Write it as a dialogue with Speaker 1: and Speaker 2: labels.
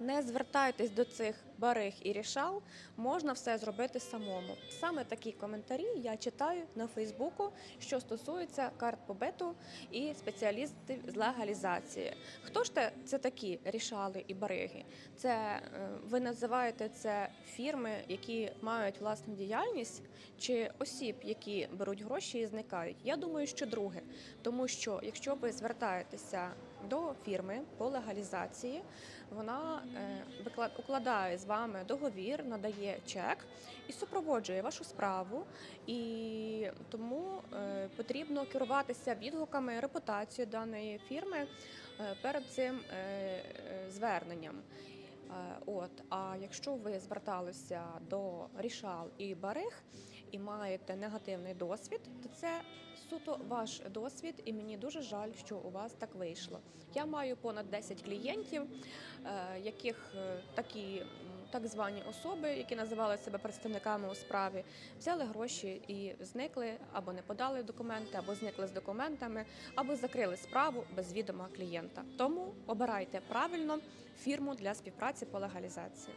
Speaker 1: Не звертайтесь до цих бариг і рішал, можна все зробити самому. Саме такі коментарі я читаю на Фейсбуку, що стосується карт побиту і спеціалістів з легалізації. Хто ж те це такі рішали і бариги? Це е, ви називаєте це фірми, які мають власну діяльність, чи осіб, які беруть гроші і зникають? Я думаю, що друге, тому що якщо ви звертаєтеся до фірми по легалізації, вона е, викла- укладає з вами договір, надає чек і супроводжує вашу справу. І тому е, потрібно керуватися відгуками, репутацією даної фірми е, перед цим е, зверненням. От, а якщо ви зверталися до рішал і бариг і маєте негативний досвід, то це суто ваш досвід, і мені дуже жаль, що у вас так вийшло. Я маю понад 10 клієнтів, е, яких е, такі так звані особи, які називали себе представниками у справі, взяли гроші і зникли або не подали документи, або зникли з документами, або закрили справу без відома клієнта. Тому обирайте правильно фірму для співпраці по легалізації.